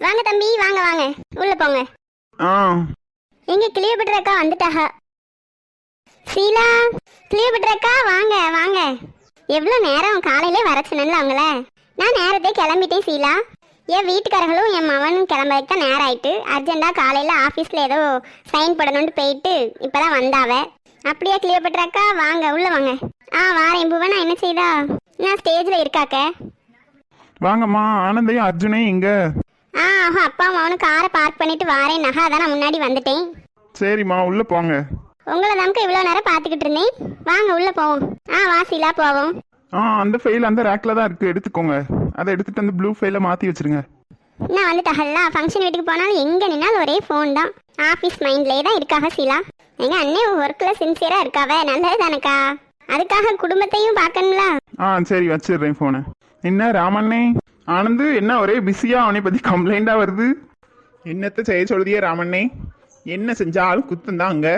வாங்க தம்பி வாங்க வாங்க. உள்ள போங்க. ஆ. எங்க கிளியோபட்ர அக்கா வந்துட்டாக? சீலா கிளியோபட்ர அக்கா வாங்க வாங்க. எவ்வளோ நேரம் காலையிலே வர சொன்னேன்ல அவங்கள? நான் நேரத்தே கிளம்பிட்டேன் சீலா. என் வீட்டுக்காரர்களும் என் மவனும் கிளம்புறதுக்கு தான் நேரம் ஆயிட்டு அர்ஜென்ட்டாக காலையில் ஆஃபீஸில் ஏதோ சைன் போடணும்னு போயிட்டு இப்போ தான் வந்தாவ. அப்படியே கிளியோபட்ர அக்கா வாங்க உள்ள வாங்க. ஆ வாரேன் புவனா என்ன செய்தா? நான் ஸ்டேஜில் இருக்காக்க. வாங்கம்மா ஆனந்தையும் அர்ஜுனையும் இங்க. ஆ ஆஹா அப்பா மவனும் காரை பார்க் பண்ணிட்டு வாரேன். நகை அதான் நான் முன்னாடி வந்துட்டேன். சரிம்மா உள்ள போங்க. உங்களை தாமக்கு இவ்வளோ நேரம் பார்த்துக்கிட்டு இருந்தேன். வாங்க உள்ள போவோம். ஆ வாசிலா போவோம். ஆ அந்த ஃபைல் அந்த ரேக்ல தான் இருக்கு. எடுத்துக்கோங்க. அதை எடுத்துட்டு அந்த ப்ளூ ஃபைலை மாத்தி வச்சிருங்க. நான் வந்துட்டாகல்ல ஃபங்க்ஷன் வீட்டுக்கு போனாலும் எங்கே நின்னாலும் ஒரே ஃபோன் தான். ஆஃபீஸ் மைண்ட்லேயே தான் இருக்காக சீலா. எங்க அண்ணே ஒர்க்கில் சின்சியராக இருக்காவ? நல்லது தானக்கா அதுக்காக குடும்பத்தையும் பார்க்கணும்ல? ஆ சரி வச்சிடுறேன் ஃபோனை என்ன ராமண்ணே? ஆனந்து என்ன ஒரே பிஸியா அவனை பத்தி கம்ப்ளைண்டா வருது? என்னத்த செய்ய சொல்லுதியே ராமண்ணே? என்ன செஞ்சாலும் குத்தம் தான் அங்க.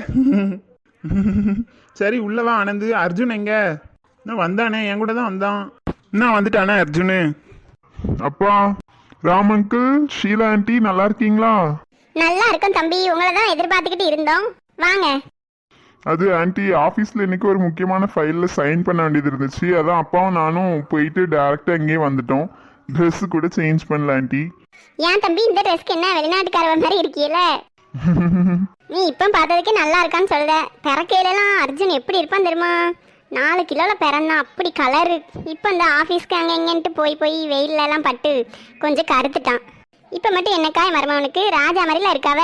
சரி உள்ளவா ஆனந்து. அர்ஜுன் எங்க? நான் வந்தானே என் கூட தான் வந்தான். என்ன வந்துட்டானே அர்ஜுனு? அப்பா ராம் அங்கிள் ஷீலா ஆண்டி நல்லா இருக்கீங்களா? நல்லா இருக்கும் தம்பி. உங்களை தான் எதிர்பார்த்துக்கிட்டு இருந்தோம். வாங்க. அது ஆண்டி ஆஃபீஸில் இன்னைக்கு ஒரு முக்கியமான ஃபைலில் சைன் பண்ண வேண்டியது இருந்துச்சு. அதான் அப்பாவும் நானும் போயிட்டு டேரெக்டாக இங்கேயே வந்துட்டோம். ட்ரெஸ் கூட சேஞ்ச் பண்ணல ஆண்டி ஏன் தம்பி இந்த ட்ரெஸ்க்கு என்ன வெளிநாட்டுக்காரவ மாதிரி இருக்கீல நீ இப்போ பார்த்ததுக்கே நல்லா இருக்கான்னு சொல்லுத. பிறக்கையிலலாம் அர்ஜுன் எப்படி இருப்பான் தெரியுமா? நாலு கிலோவில் பிறந்தான் அப்படி கலரு இப்போ இந்த ஆஃபீஸ்க்கு அங்கே எங்கேன்ட்டு போய் போய் வெயில்ல எல்லாம் பட்டு கொஞ்சம் கருத்துட்டான். இப்போ மட்டும் என்னக்கா என் மருமவனுக்கு ராஜா மாதிரிலாம் இருக்காவ?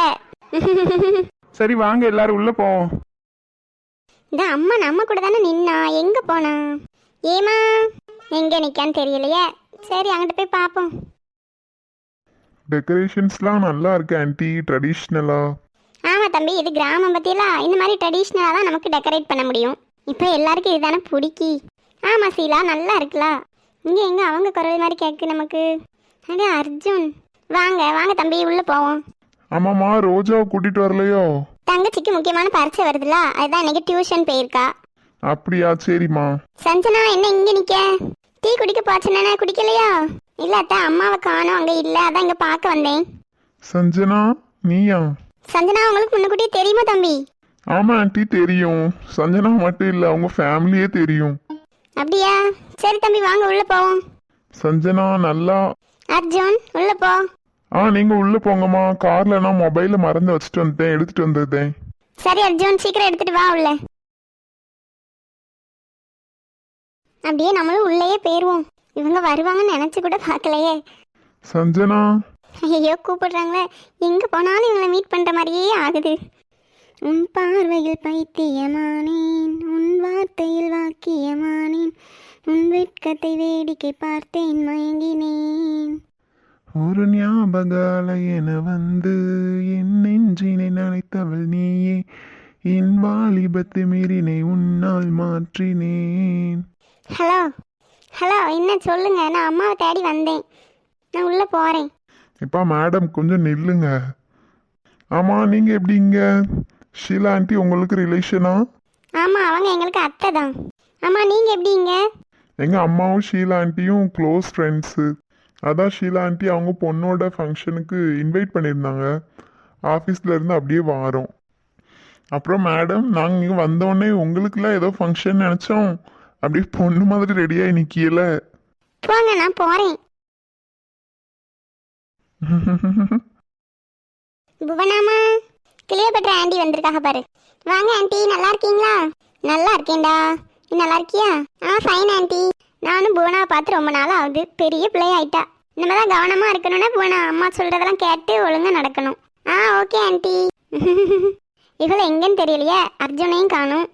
சரி வாங்க எல்லாரும் உள்ள போவோம். இந்த அம்மா நம்ம கூட தானே நின்னா? எங்கே போனா? ஏமா எங்கே நிற்கான்னு தெரியலையே. சரி அங்கிட்டு போய் பார்ப்போம் டெக்கரேஷன்ஸ்லாம் நல்லா இருக்கு ஆண்டி ட்ரெடிஷ்னலா ஆமாம் தம்பி இது கிராமம் பற்றியெல்லாம் இந்த மாதிரி ட்ரெடிஷ்னலாக தான் நமக்கு டெக்கரேட் பண்ண முடியும். இப்போ எல்லாருக்கும் இதுதானே பிடிக்கி. ஆமாம் சீலா நல்லா இருக்குல்ல? இங்கே எங்கே அவங்க குரல் மாதிரி கேட்கு நமக்கு. அடே அர்ஜுன். வாங்க வாங்க தம்பி உள்ளே போவோம். ஆமாம்மா ரோஜாவை கூட்டிட்டு வரலையோ? தங்கச்சிக்கு முக்கியமான பரீட்சை வருதுல்ல? அதுதான் இன்னைக்கு டியூஷன் போயிருக்கா. அப்படியா? சரிம்மா. சஞ்சனா என்ன இங்கே நிற்க டீ குடிக்க போச்சுன்னா குடிக்கலையா? இல்லை அத்தை அம்மாவை காணோம். அங்கே இல்லை. அதான் இங்கே பார்க்க வந்தேன். சஞ்சனா நீயா? சஞ்சனா உங்களுக்கு முன்னக்கூட்டியே தெரியுமா தம்பி? ஆமா ஆண்டி தெரியும். சஞ்சனா மட்டும் இல்லை அவங்க ஃபேமிலியே தெரியும். அப்படியா? சரி தம்பி வாங்க உள்ளே போவோம். சஞ்சனா நல்லா அர்ஜுன் உள்ளே போ. ஆ நீங்க உள்ள போங்கம்மா. கார்ல நான் மொபைல மறந்து வச்சுட்டு வந்துட்டேன். எடுத்துட்டு வந்துட்டேன் சரி அர்ஜுன் சீக்கிரம் எடுத்துட்டு வா உள்ள. அப்படியே நம்மளும் உள்ளேயே போயிருவோம். இவங்க வருவாங்கன்னு நினைச்சு கூட பார்க்கலையே. சஞ்சனா? ஐயோ கூப்பிடுறாங்களே. எங்க போனாலும் இவங்களை மீட் பண்ற மாதிரியே ஆகுது. உன் பார்வையில் பைத்தியமானேன். உன் வார்த்தையில் வாக்கியமானேன். உன் வெட்கத்தை வேடிக்கை பார்த்தேன் மயங்கினேன். ஒரு ஞாபகால என வந்து என் நெஞ்சினை நினைத்தவள் நீயே என் வாலிபத்து மீறினை உன்னால் மாற்றினேன். ஹலோ ஹலோ என்ன சொல்லுங்க? நான் அம்மாவை தேடி வந்தேன். நான் உள்ள போறேன். இப்பா மேடம் கொஞ்சம் நில்லுங்க. ஆமா நீங்க எப்படிங்க ஷீலா ஆண்டி உங்களுக்கு ரிலேஷனா ஆமா அவங்க எங்களுக்கு அத்தை தான் ஆமா நீங்க எப்படிங்க எங்க அம்மாவும் ஷீலா ஆண்டியும் க்ளோஸ் ஃப்ரெண்ட்ஸு அதான் ஷீலா ஆண்டி அவங்க பொண்ணோட ஃபங்க்ஷனுக்கு இன்வைட் பண்ணியிருந்தாங்க. ஆஃபீஸ்ல இருந்து அப்படியே வாரோம். அப்புறம் மேடம் நாங்கள் இங்கே வந்தோடனே உங்களுக்குலாம் ஏதோ ஃபங்க்ஷன் நினச்சோம். அப்படியே பொண்ணு மாதிரி ரெடியாகி நிற்கியல போங்க நான் போறேன். புவனாமா கிளியோபட்ர ஆண்டி வந்திருக்காக பாரு. வாங்க ஆண்டி நல்லா இருக்கீங்களா? நல்லா இருக்கேன்டா. நீ நல்லா இருக்கியா? ஆ ஃபைன் ஆண்டி நானும் புவனாவை பார்த்து ரொம்ப நாள் ஆகுது பெரிய பிள்ளை ஆயிட்டா நம்ம தான் கவனமாக இருக்கணும்னா புவனா அம்மா சொல்கிறதெல்லாம் கேட்டு ஒழுங்கா நடக்கணும். ஆ ஓகே ஆண்டி. இவளை எங்கன்னு தெரியலையே? அர்ஜுனையும் காணும்.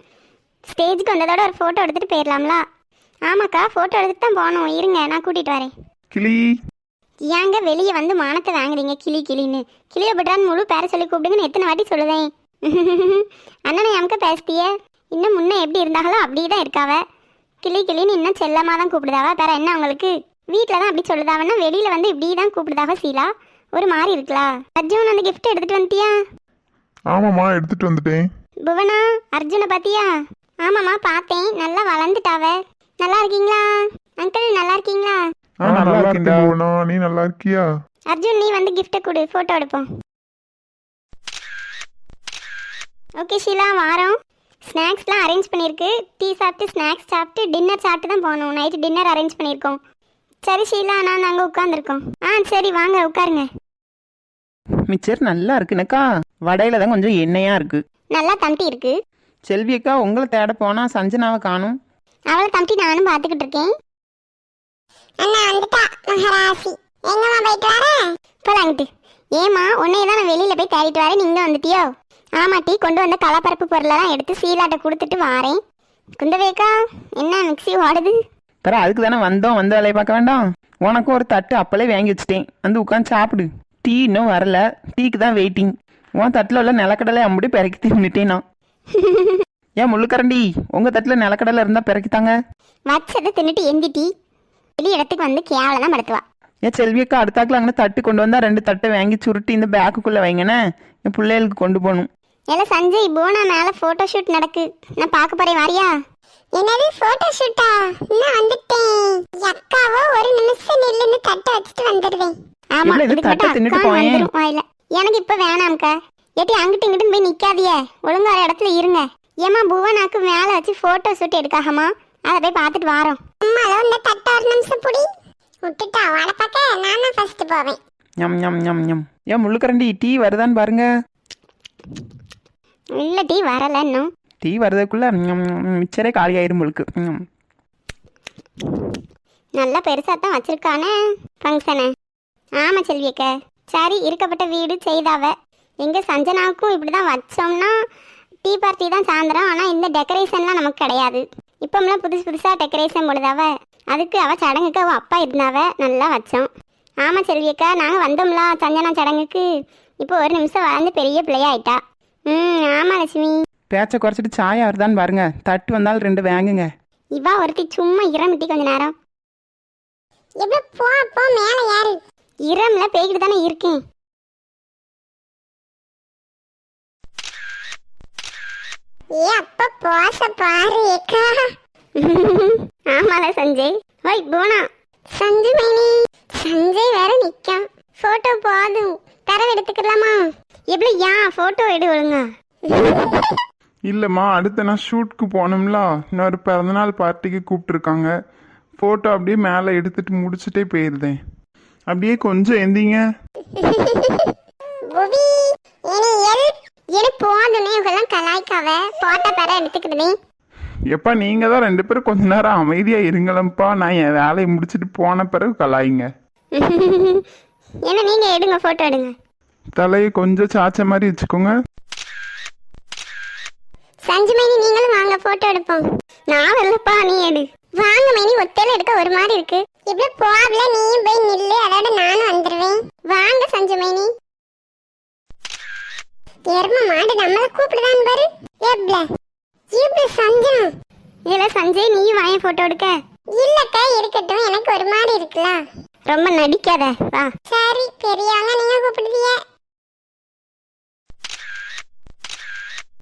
ஸ்டேஜுக்கு வந்ததோட ஒரு ஃபோட்டோ எடுத்துகிட்டு போயிடலாம்ல? ஆமாக்கா ஃபோட்டோ எடுத்துட்டு தான் போகணும். இருங்க நான் கூட்டிகிட்டு வரேன். கிளி. ஏங்க வெளியே வந்து மானத்தை வாங்குறீங்க கிளி கிளின்னு. கிளியோபட்ரான்னு முழு பேரை சொல்லி கூப்பிடுங்கன்னு எத்தனை வாட்டி சொல்லுதேன் அண்ணனை எமக்க பேசிட்டியே இன்னும் முன்ன எப்படி இருந்தாங்களோ அப்படியே தான் இருக்காவ. கிளி கிளின்னு இன்னும் செல்லமாக தான் கூப்பிடுதாவா. வேற என்ன அவங்களுக்கு? வீட்டில் தான் அப்படி சொல்லுதாவன்னா வெளியில் வந்து இப்படி தான் கூப்பிடுதாவ சீலா? ஒரு மாதிரி இருக்கலாம் அர்ஜுன் அந்த gift எடுத்துட்டு வந்துட்டியா? ஆமாம்மா எடுத்துட்டு வந்துட்டேன். புவனா அர்ஜுனை பார்த்தியா? ஆமாம்மா பார்த்தேன். நல்லா வளர்ந்துட்டாவ. நல்லா இருக்கீங்களா? அங்கிள் நல்லா இருக்கீங்களா? ஆ நல்லா இருக்கேன்டா. நீ நல்லா இருக்கியா? அர்ஜுன் நீ வந்து கிஃப்ட்டை கொடு. ஃபோட்டோ எடுப்போம். ஓகே ஷீலா வாரோம். ஸ்நாக்ஸ்லாம் அரேஞ்ச் பண்ணியிருக்கு. டீ சாப்பிட்டு ஸ்நாக்ஸ் சாப்பிட்டு டின்னர் சாப்பிட்டு தான் போகணும். நைட்டு டின்னர் அரேஞ்ச் பண்ணியிருக்கோம். சரி ஷீலா நான் நாங்கள் உட்காந்துருக்கோம் ஆ சரி வாங்க உட்காருங்க. மிச்சர் நல்லா இருக்குனக்கா வடையில தான் கொஞ்சம் எண்ணெயா இருக்கு. நல்லா தம்பி இருக்கு. செல்வி அக்கா உங்களை தேட போனா சஞ்சனாவை காணும். அவளை தம்பி நானும் பார்த்துக்கிட்டு இருக்கேன். அண்ணா வந்துட்டா மகராசி. எங்கம்மா போயிட்டு வர? போலாங்கிட்டு ஏமா உன்னைய தான் நான் வெளியில போய் தேடிட்டு வரேன். நீங்க வந்துட்டியோ? ஆமா டீ கொண்டு வந்த கலப்பரப்பு பொருளெல்லாம் எடுத்து சீலாட்ட கொடுத்துட்டு வாரேன். குந்தவேக்கா என்ன மிக்ஸி ஓடுது? தர அதுக்கு தானே வந்தோம் வந்த வேலையை பார்க்க வேண்டாம்? உனக்கும் ஒரு தட்டு அப்பளே வாங்கி வச்சிட்டேன். வந்து உட்காந்து சாப்பிடு. டீ இன்னும் வரல. டீக்கு தான் வெயிட்டிங் உன் தட்டில் உள்ள நிலக்கடலை அம்படி பிறக்கி தின்னுட்டேன் நான். ஏன் முள்ளுக்கரண்டி உங்க தட்டில் நிலக்கடலை இருந்தா பிறக்கித்தாங்க வச்சதை தின்னுட்டு டீ வெளி இடத்துக்கு வந்து கேவலம் தான் படுத்துவா. ஏன் செல்வி அக்கா அடுத்தாக்கில் அங்கே தட்டு கொண்டு வந்தா ரெண்டு தட்டை வாங்கி சுருட்டி இந்த பேக்குக்குள்ளே வைங்கண்ணே. என் பிள்ளைகளுக்கு கொண்டு போகணும். இல்ல சஞ்சய் போனா மேல போட்டோ ஷூட் நடக்கு. நான் பார்க்க போறேன் வாரியா? என்னது போட்டோ ஷூட்டா நான் வந்துட்டேன். அக்காவோ ஒரு நிமிஷம் நில்லுன்னு தட்ட வச்சுட்டு வந்துடுவேன் ஆமா இதுக்கு தட்டை மட்டும் அக்கா. வந்துரும் வாயில. எனக்கு இப்ப வேணாம்க்கா ஏட்டி அங்கிட்டு இங்கிட்டு போய் நிக்காதியே ஒழுங்கா ஒரு இடத்துல இருங்க. ஏமா புவனாக்கு மேல வச்சு போட்டோ ஷூட் எடுக்காகமா? அதை போய் பார்த்துட்டு வாரோம். அம்மா இந்த தட்டை ஒரு நிமிஷம் புடி. விட்டுட்டா அவளை பார்க்க நான் ஃபர்ஸ்ட் போவேன். ஞம் ஞம் ஞம் ஞம். ஏன் முள்ளுக்கரண்டி டீ வருதான்னு பாருங்க. இல்ல டீ வரல இன்னும். டீ வர்றதுக்குள்ளே மிச்சரே காலி ஆயிரும் முழுக்கு நல்லா பெருசாக தான் வச்சுருக்கானே ஃபங்க்ஷனு ஆமாம் செல்வியக்க சரி இருக்கப்பட்ட வீடு செய்தாவ எங்கள் சஞ்சனாவுக்கும் இப்படி தான் வச்சோம்னா டீ பார்ட்டி தான் சாயந்தரம் ஆனால் இந்த டெக்கரேஷன்லாம் நமக்கு கிடையாது இப்போம்லாம் புதுசு புதுசாக டெக்கரேஷன் போடுதாவ அதுக்கு அவள் சடங்குக்கு அவள் அப்பா இருந்தாவ நல்லா வச்சோம் ஆமாம் செல்வியக்கா நாங்கள் வந்தோம்ல சஞ்சனா சடங்குக்கு இப்போ ஒரு நிமிஷம் வளர்ந்து பெரிய பிள்ளையாயிட்டா ம் ஆமாம் லட்சுமி பேச்சை குறைச்சிட்டு சாயா வருதான்னு பாருங்க. தட்டு வந்தாலும் ரெண்டு வாங்குங்க. இவா ஒருத்தி சும்மா இரமிட்டி கொஞ்ச நேரம். எப்படி போ போ மேல ஏறு. இரம்ல பேய்கிட்டு தானே இருக்கேன். ஏ அப்ப போச பாரு ஏக்கா. ஆமால சஞ்சய். ஓய் போனா. சஞ்சு மைனி. சஞ்சய் வேற நிக்கான். போட்டோ போதும். தரவு எடுத்துக்கலாமா? எப்படி ஏன் போட்டோ எடு ஒழுங்கா. இல்லைம்மா அடுத்த நான் ஷூட்க்கு போனோம்ல இன்னொரு பிறந்தநாள் பார்ட்டிக்கு கூப்பிட்டுருக்காங்க. ஃபோட்டோ அப்படியே மேலே எடுத்துட்டு முடிச்சுட்டே போயிருந்தேன். அப்படியே கொஞ்சம் எந்திங்க. எப்பா நீங்கள் தான் ரெண்டு பேரும் கொஞ்ச நேரம் அமைதியாக இருங்களப்பா நான் என் வேலையை முடிச்சுட்டு போன பிறகு கலாயிங்க. என்ன நீங்க எடுங்க போட்டோ எடுங்க. தலையை கொஞ்சம் சாய்ச்ச மாதிரி வச்சுக்கோங்க. சஞ்சுமேனி நீங்களும் வாங்க போட்டோ எடுப்போம். நான் வரலப்பா நீ எடு. வாங்க மேனி ஒத்தையில எடுக்க ஒரு மாதிரி இருக்கு. இப்படி போகல நீயும் போய் நில்லு அதோட நானும் வந்துடுவேன் வாங்க சஞ்சுமேனி எரும மாடு நம்மள கூப்பிடுதான் பாரு. எப்ல இப்ப சஞ்சனா? இல்ல சஞ்சய் நீ வாய போட்டோ எடுக்க. இல்லக்கா இருக்கட்டும் எனக்கு ஒரு மாதிரி இருக்குல்ல. ரொம்ப நடிக்காத வா. சரி பெரியவங்க நீங்க கூப்பிடுவீங்க